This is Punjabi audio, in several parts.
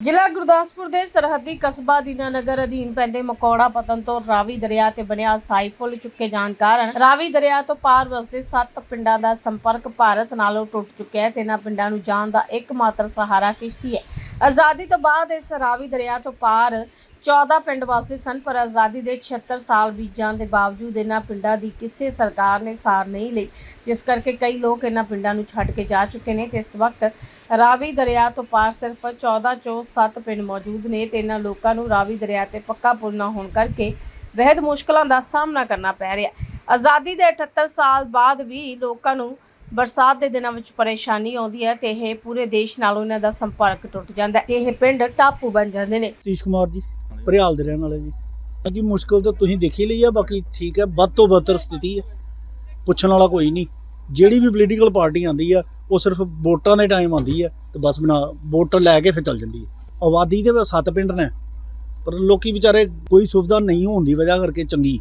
ਜ਼ਿਲ੍ਹਾ ਗੁਰਦਾਸਪੁਰ ਦੇ ਸਰਹੱਦੀ ਕਸਬਾ ਦੀਨਾਨਗਰ ਅਧੀਨ ਪੈਂਦੇ ਮਕੌੜਾ ਪਤਨ ਤੋਂ ਰਾਵੀ ਦਰਿਆ ਤੇ ਬਣਿਆ ਸਥਾਈ ਫੁੱਲ ਚੁੱਕੇ ਜਾਣ ਕਾਰਨ ਰਾਵੀ ਦਰਿਆ ਤੋਂ ਪਾਰ ਵਸਦੇ 7 ਪਿੰਡਾਂ ਦਾ ਸੰਪਰਕ ਭਾਰਤ ਨਾਲੋਂ ਟੁੱਟ ਚੁੱਕਿਆ ਹੈ ਤੇ ਇਹਨਾਂ ਪਿੰਡਾਂ ਨੂੰ ਜਾਣ ਦਾ ਇੱਕਮਾਤਰ ਸਹਾਰਾ ਕਿਸ਼ਤੀ ਹੈ। ਆਜ਼ਾਦੀ ਤੋਂ ਬਾਅਦ ਇਸ ਰਾਵੀ ਦਰਿਆ ਤੋਂ ਪਾਰ 14 ਪਿੰਡ ਵਸਦੇ ਸਨ, ਪਰ ਆਜ਼ਾਦੀ ਦੇ 76 ਸਾਲ ਬੀਤ ਦੇ ਬਾਵਜੂਦ ਇਹਨਾਂ ਪਿੰਡਾਂ ਦੀ ਕਿਸੇ ਸਰਕਾਰ ਨੇ ਸਾਰ ਨਹੀਂ ਲਈ, ਜਿਸ ਕਰਕੇ ਕਈ ਲੋਕ ਇਹਨਾਂ ਪਿੰਡਾਂ ਨੂੰ ਛੱਡ ਕੇ ਜਾ ਚੁੱਕੇ ਨੇ ਤੇ ਇਸ ਵਕਤ ਰਾਵੀ ਦਰਿਆ ਤੋਂ ਪਾਰ ਸਿਰਫ 14 ਚੋਂ 7 ਪਿੰਡ ਮੌਜੂਦ ਨੇ ਤੇ ਇਹਨਾਂ ਲੋਕਾਂ ਨੂੰ ਰਾਵੀ ਦਰਿਆ ਤੇ ਪੱਕਾ ਪੁਲ ਨਾ ਹੋਣ ਕਰਕੇ ਬਹਿਦ ਮੁਸ਼ਕਲਾਂ ਦਾ ਸਾਹਮਣਾ ਕਰਨਾ ਪੈ ਰਿਹਾ। ਆਜ਼ਾਦੀ ਦੇ 78 ਸਾਲ ਬਾਅਦ ਵੀ ਲੋਕਾਂ ਨੂੰ ਬਰਸਾਤ ਦੇ ਦਿਨਾਂ ਵਿੱਚ ਪਰੇਸ਼ਾਨੀ ਆਉਂਦੀ ਹੈ ਤੇ ਇਹ ਪੂਰੇ ਦੇਸ਼ ਨਾਲੋਂ ਇਹਨਾਂ ਦਾ ਸੰਪਰਕ ਟੁੱਟ ਜਾਂਦਾ ਹੈ। ਤੇ ਇਹ ਪਿੰਡ ਟਾਪੂ ਬਣ ਜਾਂਦੇ ਨੇ। ਸਤੀਸ਼ ਕੁਮਾਰ ਜੀ, ਭਰਿਆਲ ਦੇ ਰਹਿਣ ਵਾਲੇ ਜੀ। ਬਾਕੀ ਮੁਸ਼ਕਲ ਤਾਂ ਤੁਸੀਂ ਦੇਖੀ ਲਈ ਆ, ਬਾਕੀ ਠੀਕ ਹੈ, ਵੱਧ ਤੋਂ ਬਦਤਰ ਸਥਿਤੀ ਹੈ। ਪੁੱਛਣ ਵਾਲਾ ਕੋਈ ਨਹੀਂ। ਜਿਹੜੀ ਵੀ ਪੋਲੀਟੀਕਲ ਪਾਰਟੀ ਆਂਦੀ ਆ, ਉਹ ਸਿਰਫ ਵੋਟਾਂ ਦੇ ਟਾਈਮ ਆਂਦੀ ਆ ਤੇ ਬਸ ਬਣਾ, ਵੋਟ ਲੈ ਕੇ ਫਿਰ ਚੱਲ ਜਾਂਦੀ ਹੈ ਆਬਾਦੀ ਦੇ ਸੱਤ ਪਿੰਡ ਨੇ, ਪਰ ਲੋਕੀ ਵਿਚਾਰੇ ਕੋਈ ਸੁਵਿਧਾ ਨਹੀਂ ਹੋਣ ਦੀ ਵਜ੍ਹਾ ਕਰਕੇ ਚੰਗੀ।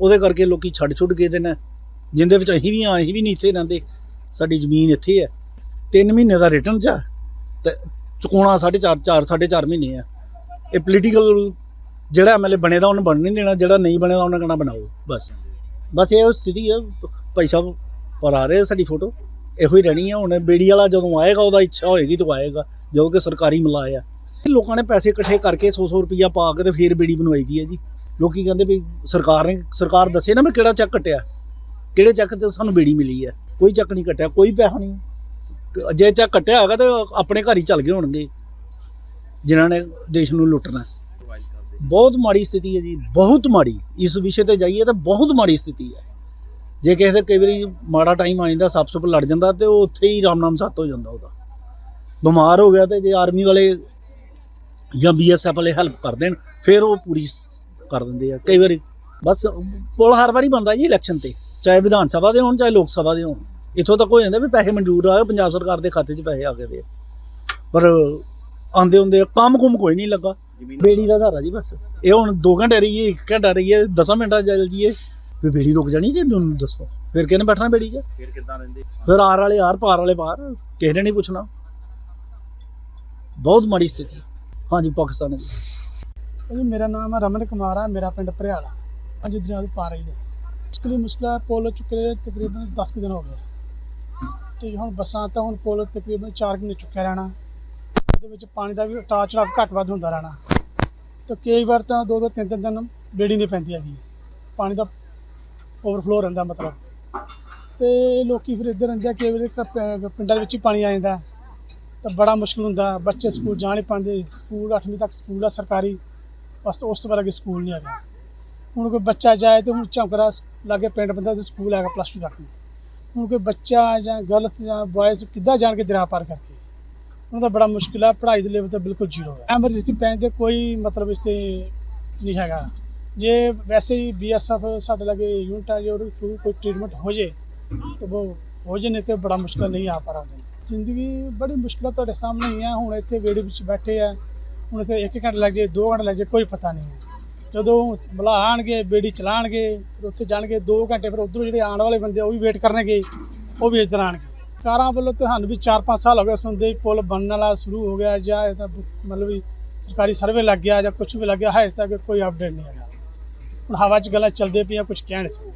ਉਹਦੇ ਕਰਕੇ ਲੋਕੀ ਛੱਡ ਛੁੱਟ ਗਏ ਦੇ ਨੇ ਜਿੰਦੇ ਵਿੱਚ ਅਸੀਂ ਵੀ ਆ ਅਸੀਂ ਵੀ ਨਹੀਂ ਇੱਥੇ ਰਹਿੰਦੇ। ਸਾਡੀ ਜ਼ਮੀਨ ਇੱਥੇ ਹੈ। 3 ਮਹੀਨੇ ਦਾ ਰਿਟਰਨ ਚ ਆ। ਤੇ ਚੁਕਾਉਣਾ 4.5 4 4.5 ਮਹੀਨੇ ਆ। ਇਹ ਪੋਲੀਟੀਕਲ ਜਿਹੜਾ ਐਮਐਲਏ ਬਣੇਦਾ, ਉਹਨੂੰ ਬਣ ਨਹੀਂ ਦੇਣਾ। ਜਿਹੜਾ ਨਹੀਂ ਬਣੇ ਦਾ ਉਹਨੇ ਕਹਣਾ ਬਣਾਓ। ਬਸ। ਬਸ ਇਹ ਸਥਿਤੀ ਹੈ ਭਾਈ ਸਾਹਿਬ ਪਰ ਆ ਰਹੇ ਆ ਸਾਡੀ ਫੋਟੋ। ਇਹੋ ਹੀ ਰਹਿਣੀ ਹੈ ਹੁਣ ਬੇੜੀ ਵਾਲਾ ਜਦੋਂ ਆਏਗਾ, ਉਹਦਾ ਇੱਛਾ ਹੋਏਗੀ ਤਾਂ ਆਏਗਾ। ਜੋ ਕਿ ਸਰਕਾਰੀ ਮਲਾਇਆ ਲੋਕਾਂ ਨੇ ਪੈਸੇ ਇਕੱਠੇ ਕਰਕੇ 100-100 ਰੁਪਈਆ ਪਾ ਕੇ ਤੇ ਫੇਰ ਬੇੜੀ ਬਣਵਾਈ ਦੀ ਹੈ ਜੀ। ਲੋਕੀ ਕਹਿੰਦੇ ਵੀ ਸਰਕਾਰ ਨੇ, ਸਰਕਾਰ ਦੱਸੇ ਨਾ ਵੀ ਕਿਹੜਾ ਚੈੱਕ ਕੱਟਿਆ। ਕਿਹੜੇ ਚੱਕ ਤੇ ਸਾਨੂੰ ਬੇੜੀ ਮਿਲੀ ਹੈ ਕੋਈ ਚੱਕ ਨਹੀਂ ਕੱਟਿਆ ਕੋਈ ਪੈਸਾ ਨਹੀਂ। ਜੇ ਚੱਕ ਕੱਟਿਆ ਹੋਗਾ ਤਾਂ ਆਪਣੇ ਘਰ ਹੀ ਚੱਲ ਗਏ ਹੋਣਗੇ, ਜਿਨ੍ਹਾਂ ਨੇ ਦੇਸ਼ ਨੂੰ ਲੁੱਟਣਾ। ਬਹੁਤ ਮਾੜੀ ਸਥਿਤੀ ਹੈ ਜੀ, ਬਹੁਤ ਮਾੜੀ। ਇਸ ਵਿਸ਼ੇ ਤੇ ਜਾਈਏ ਤਾਂ ਬਹੁਤ ਮਾੜੀ ਸਥਿਤੀ ਹੈ। ਜੇ ਕਿਸੇ ਦੇ ਕਈ ਵਾਰੀ ਮਾੜਾ ਟਾਈਮ ਆ ਜਾਂਦਾ ਸੱਪ ਸੁੱਪ ਲੜ ਜਾਂਦਾ ਤੇ ਉਹ ਉੱਥੇ ਹੀ ਰਾਮ ਨਾਮ ਸੱਤ ਹੋ ਜਾਂਦਾ ਉਹਦਾ। ਬਿਮਾਰ ਹੋ ਗਿਆ ਤੇ ਜੇ ਆਰਮੀ ਵਾਲੇ ਜਾਂ ਬੀਐਸਐਫ ਵਾਲੇ ਹੈਲਪ ਕਰ ਦੇਣ, ਫਿਰ ਉਹ ਪੂਰੀ ਕਰ ਦਿੰਦੇ ਆ, ਕਈ ਵਾਰੀ। ਬਸ ਪੁਲ ਹਰ ਵਾਰੀ ਬੰਦਾ ਜੀ ਇਲੈਕਸ਼ਨ ਤੇ। ਚਾਹੇ ਵਿਧਾਨ ਸਭਾ ਦੇ ਹੋਣ ਚਾਹੇ ਲੋਕ ਸਭਾ ਦੇ ਹੋਣ। ਇੱਥੋਂ ਤੱਕ ਹੋ ਜਾਂਦਾ ਵੀ ਪੈਸੇ ਮਨਜ਼ੂਰ ਆਏ ਪੰਜਾਬ ਸਰਕਾਰ ਦੇ ਖਾਤੇ 'ਚ ਪੈਸੇ ਆ ਗਏ ਦੇ। ਪਰ ਆਂਦੇ ਹੁੰਦੇ ਕੰਮ ਕੁਮ ਕੋਈ ਨਹੀਂ ਲੱਗਾ। ਬੇੜੀ ਦਾ ਧਾਰਾ ਜੀ ਬਸ। ਇਹ ਹੁਣ 2 ਘੰਟੇ ਰਹੀਏ 1 ਘੰਟਾ ਰਹੀਏ 10 ਮਿੰਟਾਂ ਚੱਲ ਜੀਏ ਵੀ ਬੇੜੀ ਰੁਕ ਜਾਣੀ ਜੀ ਤੁਹਾਨੂੰ ਦੱਸੋ। ਫਿਰ ਕਿਹਨੇ ਬੈਠਣਾ ਬੇੜੀ 'ਚ? ਫਿਰ ਕਿੱਦਾਂ ਰਹਿੰਦੇ? ਫਿਰ ਆਰ ਵਾਲੇ ਆਰ ਪਾਰ ਵਾਲੇ ਪਾਰ। ਕਿਸੇ ਨੇ ਨਹੀਂ ਪੁੱਛਣਾ। ਬਹੁਤ ਮਾੜੀ ਸਥਿਤੀ। ਹਾਂਜੀ ਪਾਕਿਸਤਾਨ ਦੀ। ਜੀ ਮੇਰਾ ਨਾਮ ਹੈ ਰਮਨ ਕੁਮਾਰ ਹੈ ਮੇਰਾ ਪਿੰਡ ਭਰਿਆਲਾ। ਅੱਜ ਦਰਿਆ ਦੇ ਪਾਰ ਹੀ ਦੇ ਮੁਸ਼ਕਿਲ ਹੈ ਪੁਲ ਚੁੱਕੇ ਤਕਰੀਬਨ 10 ਕੁ ਦਿਨ ਹੋ ਗਏ। ਤੇ ਹੁਣ ਬੱਸਾਂ ਤਾਂ ਹੁਣ ਪੁਲ ਤਕਰੀਬਨ 4 ਮਹੀਨੇ ਚੁੱਕਿਆ ਰਹਿਣਾ। ਉਹਦੇ ਵਿੱਚ ਪਾਣੀ ਦਾ ਵੀ ਉਤਾਰ ਚੜਾਵ ਘੱਟ ਵੱਧ ਹੁੰਦਾ ਰਹਿਣਾ। ਤੇ ਕਈ ਵਾਰ ਤਾਂ ਦੋ ਦੋ ਤਿੰਨ ਤਿੰਨ ਦਿਨ ਬੇੜੀ ਨਹੀਂ ਪੈਂਦੀ ਹੈਗੀ। ਪਾਣੀ ਦਾ ਓਵਰਫਲੋ ਰਹਿੰਦਾ ਮਤਲਬ। ਤੇ ਲੋਕੀ ਫਿਰ ਇੱਧਰ ਰਹਿੰਦੇ ਆ, ਕਈ ਵਾਰੀ ਪਿੰਡਾਂ ਦੇ ਵਿੱਚ ਹੀ ਪਾਣੀ ਆ ਜਾਂਦਾ। ਤਾਂ ਬੜਾ ਮੁਸ਼ਕਲ ਹੁੰਦਾ। ਬੱਚੇ ਸਕੂਲ ਜਾ ਨਹੀਂ ਪਾਉਂਦੇ। ਸਕੂਲ 8ਵੀਂ ਤੱਕ ਸਕੂਲ ਆ ਸਰਕਾਰੀ। ਬਸ ਉਸ ਤੋਂ ਬਾਅਦ ਅੱਗੇ ਸਕੂਲ ਨਹੀਂ ਹੈਗਾ। ਹੁਣ ਕੋਈ ਬੱਚਾ ਜਾਏ ਤੇ ਹੁਣ ਝੰਕਰਾ ਲਾਗੇ ਪਿੰਡ ਬੰਦਾ ਤੇ ਸਕੂਲ ਹੈਗਾ ਪਲੱਸ 2 ਤੱਕ। ਹੁਣ ਕੋਈ ਬੱਚਾ ਜਾਂ ਗਰਲਸ ਜਾਂ ਬॉयਜ਼ ਕਿੱਦਾਂ ਜਾਣ ਕੇ ਦਰਿਆ ਪਾਰ ਕਰਕੇ? ਉਹਨਾਂ ਦਾ ਬੜਾ ਮੁਸ਼ਕਿਲ ਹੈ ਪੜ੍ਹਾਈ ਦੇ ਲੈਵਲ ਤੇ ਬਿਲਕੁਲ ਜ਼ੀਰੋ ਹੈ ਐਮਰਜੈਂਸੀ ਪੈਣ ਤੇ ਕੋਈ ਮਤਲਬ ਇਸ ਤੇ ਨਹੀਂ ਹੈਗਾ। ਜੇ ਵੈਸੇ ਹੀ ਬੀਐਸਐਫ ਸਾਡੇ ਲਾਗੇ ਯੂਨਿਟ ਆ, ਜੇ ਉਹਦੇ ਥਰੂ ਕੋਈ ਟ੍ਰੀਟਮੈਂਟ ਹੋ ਜੇ, ਤਾਂ ਉਹ ਹੋ ਜੇ, ਨਹੀਂ ਤੇ ਬੜਾ ਮੁਸ਼ਕਿਲ ਨਹੀਂ ਆ ਪਾ ਰਹੇ ਜ਼ਿੰਦਗੀ ਬੜੀ ਮੁਸ਼ਕਿਲਾਂ ਤੁਹਾਡੇ ਸਾਹਮਣੇ ਹੀ ਆ, ਹੁਣ ਇੱਥੇ ਵੇੜੇ ਵਿੱਚ ਬੈਠੇ ਆ, ਹੁਣ ਇੱਥੇ ਇੱਕ ਘੰਟਾ ਲੱਗ ਜੇ, ਦੋ ਘੰਟੇ ਲੱਗ ਜੇ, ਕੋਈ ਪਤਾ ਨਹੀਂ ਹੈ ਜਦੋਂ ਬੁਲਾ ਆਣਗੇ, ਬੇੜੀ ਚਲਾਣਗੇ, ਫਿਰ ਉੱਥੇ ਜਾਣਗੇ 2 ਘੰਟੇ ਫਿਰ ਉਧਰੋਂ ਜਿਹੜੇ ਆਉਣ ਵਾਲੇ ਬੰਦੇ ਉਹ ਵੀ ਵੇਟ ਕਰਨਗੇ, ਉਹ ਵੀ ਇੱਧਰ ਆਣਗੇ ਸਰਕਾਰਾਂ ਵੱਲੋਂ ਤੁਹਾਨੂੰ ਵੀ 4-5 ਸਾਲ ਹੋ ਗਏ, ਸੁਣਦੇ ਹੀ ਪੁਲ ਬਣਨ ਵਾਲਾ ਸ਼ੁਰੂ ਹੋ ਗਿਆ ਜਾਂ ਇਹ ਤਾਂ ਮਤਲਬ ਵੀ ਸਰਕਾਰੀ ਸਰਵੇ ਲੱਗ ਗਿਆ ਜਾਂ ਕੁਝ ਵੀ ਲੱਗ ਗਿਆ ਹੈ ਇਸ ਤੱਕ ਕੋਈ ਅਪਡੇਟ ਨਹੀਂ ਹੈਗਾ। ਹੁਣ ਹਵਾ 'ਚ ਗੱਲਾਂ ਚੱਲਦੇ ਪਈਆਂ ਕੁਝ ਕਹਿਣ ਸੀ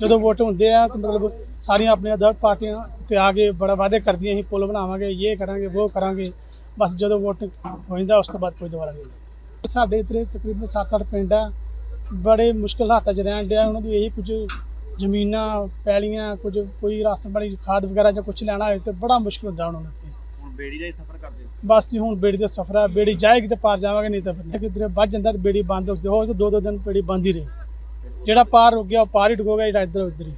ਜਦੋਂ ਵੋਟ ਹੁੰਦੇ ਆ, ਤਾਂ ਮਤਲਬ ਸਾਰੀਆਂ ਆਪਣੀਆਂ ਅਦਰ ਪਾਰਟੀਆਂ ਤੇ ਆ ਕੇ ਬੜਾ ਵਾਅਦੇ ਕਰਦੀਆਂ ਸੀ, ਪੁਲ ਬਣਾਵਾਂਗੇ, ਇਹ ਕਰਾਂਗੇ, ਉਹ ਕਰਾਂਗੇ। ਬਸ ਜਦੋਂ ਵੋਟ ਹੋ ਜਾਂਦਾ, ਉਸ ਤੋਂ ਬਾਅਦ ਕੋਈ ਦੁਬਾਰਾ ਨਹੀਂ ਸਾਡੇ ਇੱਥੇ ਤਕਰੀਬਨ 7-8 ਪਿੰਡ ਆ ਬੜੇ ਮੁਸ਼ਕਲ ਹਾਲਾਤਾਂ 'ਚ ਰਹਿਣ ਡਿਆ ਉਹਨਾਂ ਦੀ ਇਹੀ ਕੁਝ ਜ਼ਮੀਨਾਂ ਪੈਲੀਆਂ ਕੁਝ ਕੋਈ ਰਾਸ਼ਨ ਵਾਲੀ ਖਾਦ ਵਗੈਰਾ ਜਾਂ ਕੁਝ ਲੈਣਾ ਹੋਏ ਤੇ ਬੜਾ ਮੁਸ਼ਕਲ ਹੁੰਦਾ ਉਹਨਾਂ ਨੂੰ ਇੱਥੇ ਹੁਣ ਬੇੜੀ ਦਾ ਹੀ ਸਫ਼ਰ ਕਰਦੇ ਬਸ ਜੀ ਹੁਣ ਬੇੜੀ ਦਾ ਸਫ਼ਰ ਆ ਬੇੜੀ ਜਾਏਗੀ ਤੇ ਪਾਰ ਜਾਵਾਂਗੇ ਨਹੀਂ ਤਾਂ ਫਿਰ ਕਿਧਰੇ ਵੱਜ ਜਾਂਦਾ ਤੇ ਬੇੜੀ ਬੰਦ ਹੋ ਜਾਂਦੀ ਹੋ ਦੋ ਦੋ ਦਿਨ ਬੇੜੀ ਬੰਦ ਹੀ ਰਹੀ। ਜਿਹੜਾ ਪਾਰ ਹੋ ਗਿਆ ਉਹ ਪਾਰ ਹੀ ਡੁੱਬੋਗਾ ਜਿਹੜਾ ਇੱਧਰ ਉੱਧਰ ਹੀ।